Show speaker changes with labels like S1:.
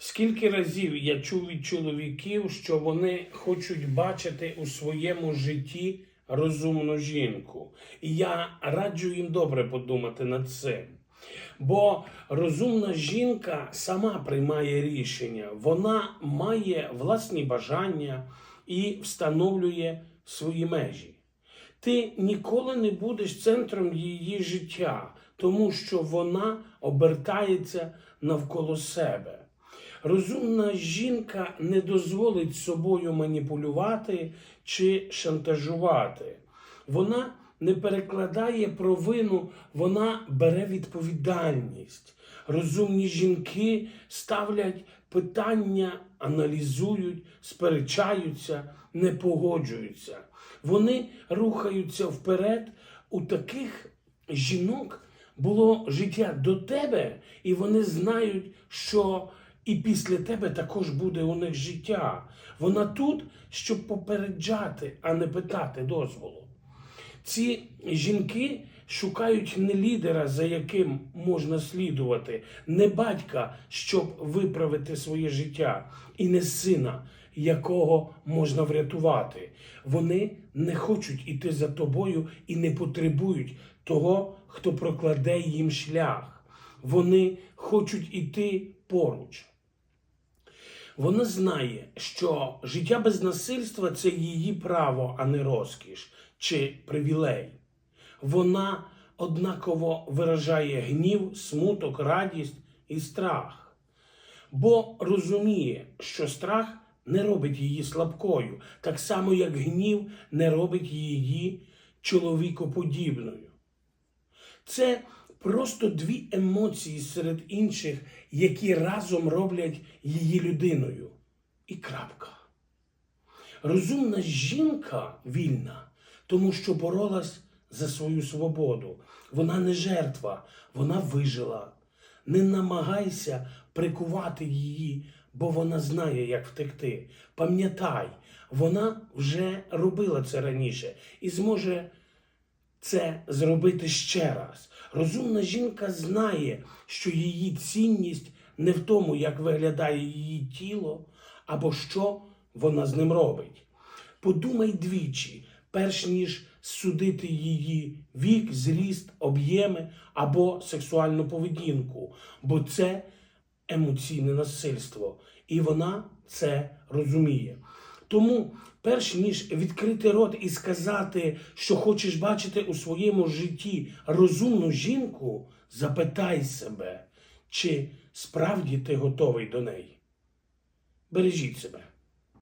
S1: Скільки разів я чув від чоловіків, що вони хочуть бачити у своєму житті розумну жінку. І я раджу їм добре подумати над цим. Бо розумна жінка сама приймає рішення, вона має власні бажання і встановлює свої межі. Ти ніколи не будеш центром її життя, тому що вона обертається навколо себе. Розумна жінка не дозволить собою маніпулювати чи шантажувати. Вона не перекладає провину, вона бере відповідальність. Розумні жінки ставлять питання, аналізують, сперечаються, не погоджуються. Вони рухаються вперед. У таких жінок було життя до тебе, і вони знають, що і після тебе також буде у них життя. Вона тут, щоб попереджати, а не питати дозволу. Ці жінки шукають не лідера, за яким можна слідувати, не батька, щоб виправити своє життя, і не сина, якого можна врятувати. Вони не хочуть іти за тобою і не потребують того, хто прокладе їм шлях. Вони хочуть іти поруч. Вона знає, що життя без насильства це її право, а не розкіш чи привілей. Вона однаково виражає гнів, смуток, радість і страх, бо розуміє, що страх не робить її слабкою, так само як гнів не робить її чоловікоподібною. Це просто дві емоції серед інших, які разом роблять її людиною. І крапка. Розумна жінка вільна, тому що боролась за свою свободу. Вона не жертва, вона вижила. Не намагайся прикувати її, бо вона знає, як втекти. Пам'ятай, вона вже робила це раніше і зможе це зробити ще раз. Розумна жінка знає, що її цінність не в тому, як виглядає її тіло, або що вона з ним робить. Подумай двічі, перш ніж судити її вік, зріст, об'єми або сексуальну поведінку, бо це емоційне насильство, і вона це розуміє. Тому, перш ніж відкрити рот і сказати, що хочеш бачити у своєму житті розумну жінку, запитай себе, чи справді ти готовий до неї. Бережіть себе.